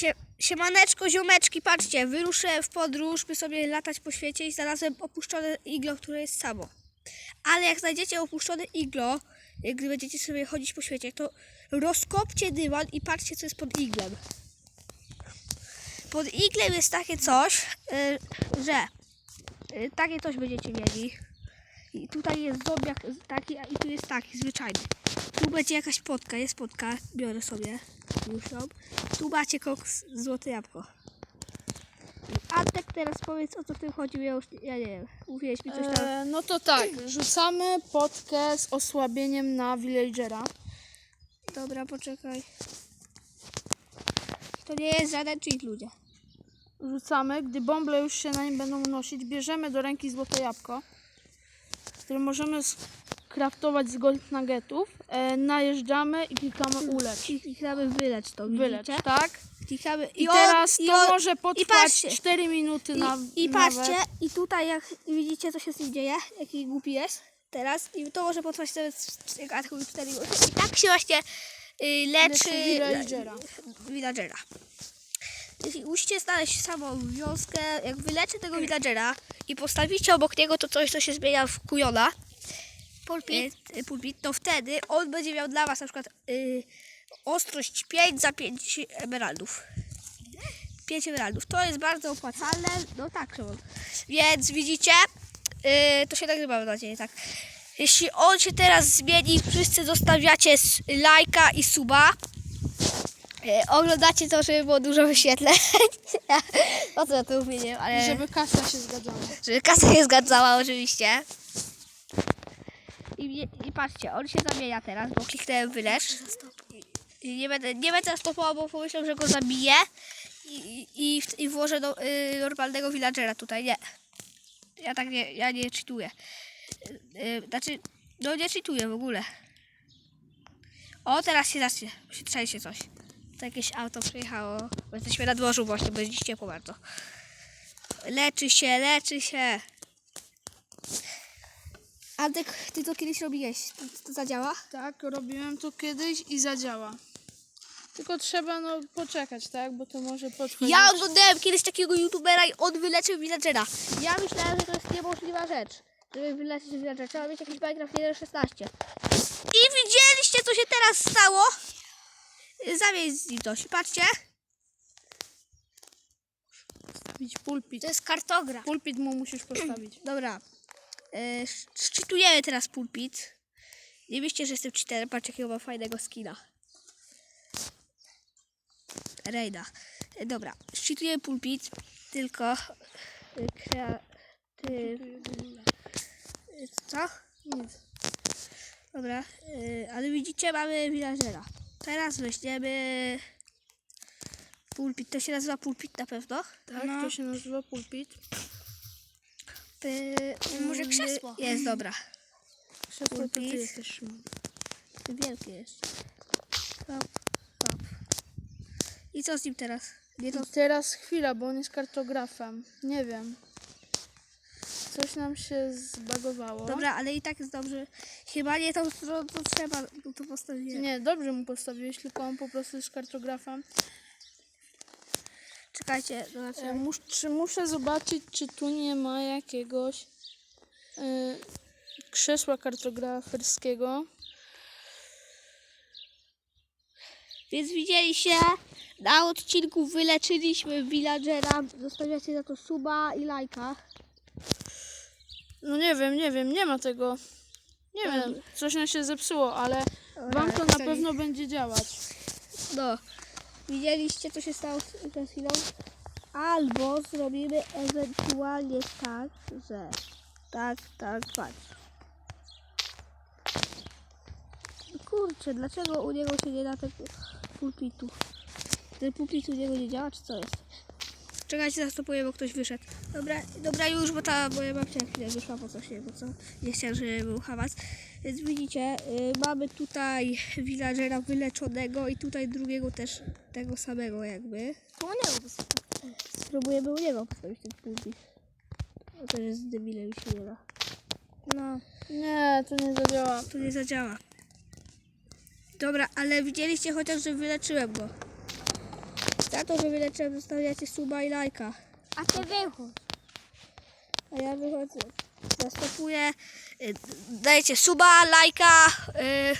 Sie, siemaneczko, ziomeczki, patrzcie, wyruszę w podróż, by sobie latać po świecie i znalazłem opuszczone iglo, które jest samo. Ale jak znajdziecie opuszczone iglo, gdy będziecie sobie chodzić po świecie, to rozkopcie dywan i patrzcie, co jest pod iglem. Pod iglem jest takie coś, y, że y, takie coś będziecie mieli. I tutaj jest zombiak taki, a i tu jest taki, zwyczajny. Tu będzie jakaś potka, jest potka, biorę sobie ją. Tu macie koks, złote jabłko. Antek, teraz powiedz o co w tym chodzi, ja już, ja nie wiem, mówiłeś mi coś tam. E, no to tak, rzucamy potkę z osłabieniem na villagera. Dobra, poczekaj. To nie jest żaden cheat, ludzie. Rzucamy, gdy bąble już się na nim będą unosić, bierzemy do ręki złote jabłko, które możemy skraftować z gold nuggetów, e, najeżdżamy i klikamy ulecz. I klikamy wylecz to, Wylecz, widzicie? tak? Klikamy I on- teraz i to on- może potrwać patrzcie. 4 minuty na I, I nawet. patrzcie, i tutaj jak widzicie co się z nim dzieje, jaki głupi jest teraz i to może potrwać nawet jak 4 minuty. I tak się właśnie y, leczy Leczy villagera. villagera. Jeśli musicie znaleźć samą wiązkę, jak wyleczy tego villagera i postawicie obok niego to coś, co się zmienia w kujona, pulpit, y, pulpit to wtedy on będzie miał dla was na przykład y, ostrość 5 za 5 emeraldów. 5 emeraldów. To jest bardzo opłacalne. No tak, Szymon. Więc widzicie, yy, to się nagrywa mam nadzieję, tak. Jeśli on się teraz zmieni, wszyscy zostawiacie lajka i suba. Yy, oglądacie to, żeby było dużo wyświetleń. o co ja tu mówię, ale... Żeby kasa się zgadzała. Żeby kasa się zgadzała oczywiście. I, patrzcie, on się zamienia teraz, bo kliknąłem wylecz. I nie będę, nie będę stopował, bo pomyślał, że go zabiję. I, i, i, włożę do y, normalnego villagera tutaj. Nie. Ja tak nie, ja nie cheatuję. Y, y, znaczy, no nie cheatuję w ogóle. O, teraz się zacznie. Się trzęsie coś. To jakieś auto przyjechało. Jesteśmy na dworzu właśnie, bo jest ciepło bardzo. Leczy się, leczy się. Antek, ty to kiedyś robiłeś. To, to zadziała? Tak, robiłem to kiedyś i zadziała. Tylko trzeba no poczekać, tak? Bo to może potrwać. Ja oglądałem kiedyś takiego youtubera i on wyleczył villagera. Ja myślałem, że to jest niemożliwa rzecz. Żeby wyleczyć villagera. Trzeba mieć jakiś Minecraft 1.16. I widzieliście, co się teraz stało? Zawieź coś. Patrzcie. Postawić pulpit. To jest kartograf. Pulpit mu musisz postawić. Dobra. E, szczytujemy teraz pulpit. Nie myślcie, że jestem cheaterem. Patrz, jakiego mam fajnego skina. Rejda. E, dobra. Szczytujemy pulpit. Tylko... e, Co? Nic. Dobra. ale widzicie, mamy villagera. Teraz weźmiemy... Pulpit. To się nazywa pulpit na pewno. Tak, No. to się nazywa pulpit. Py- Może krzesło? Jest, dobra. Krzesło to ty jesteś Szymon. Wielkie jest. Hop, hop. I co z nim teraz? Nie to... Teraz chwila, bo on jest kartografem. Nie wiem. Coś nam się zbagowało. Dobra, ale i tak jest dobrze. Chyba nie tą stroną, to trzeba, to postawiłem. Nie, dobrze mu postawiłeś, tylko on po prostu jest kartografem. Czekajcie, zobaczę. E, mus, czy muszę zobaczyć, czy tu nie ma jakiegoś e, krzesła kartograferskiego? Więc widzieliście, na odcinku wyleczyliśmy villagera. Zostawiacie za to suba i lajka. No nie wiem, nie wiem, nie ma tego. Nie wiem, coś nam się zepsuło, ale wam to na pewno będzie działać. No, widzieliście, co się stało przed chwilą? Albo zrobimy ewentualnie tak, że tak, tak, patrz. Kurczę, dlaczego u niego się nie da tego pulpitu? Ten pulpit u niego nie działa, czy co jest? Czekajcie, zastopuję, bo ktoś wyszedł. Dobra, dobra już, bo ta moja babcia chwilę wyszła po coś, nie, bo co? Nie chciałem, żeby był hamas. Więc widzicie, y, mamy tutaj villagera wyleczonego i tutaj drugiego też tego samego jakby. Spróbujemy u niego postawić ten pulpit. No to jest debilem i się nie da. No, Nie, to nie zadziała. to nie zadziała. Dobra, ale widzieliście chociaż, że wyleczyłem go. Za to, że wyleczyłem, zostawiacie suba i lajka. A ty wychód. A ja wychodzę. Zastopuję. y, Dajcie suba, lajka. y,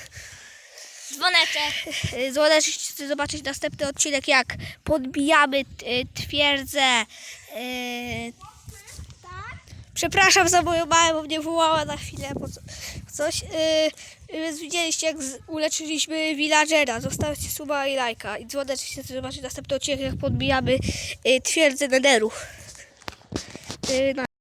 Dzwoneczek. y, Zobaczyć, zobaczyć następny odcinek, jak podbijamy twierdzę. Przepraszam za moją mamę, bo mnie wołała na chwilę po co, po coś. Więc widzieliście, jak uleczyliśmy villagera. Zostawcie suba i lajka. I dzwoneczkę, zobaczyć następny odcinek, jak podbijamy twierdzę Nederu.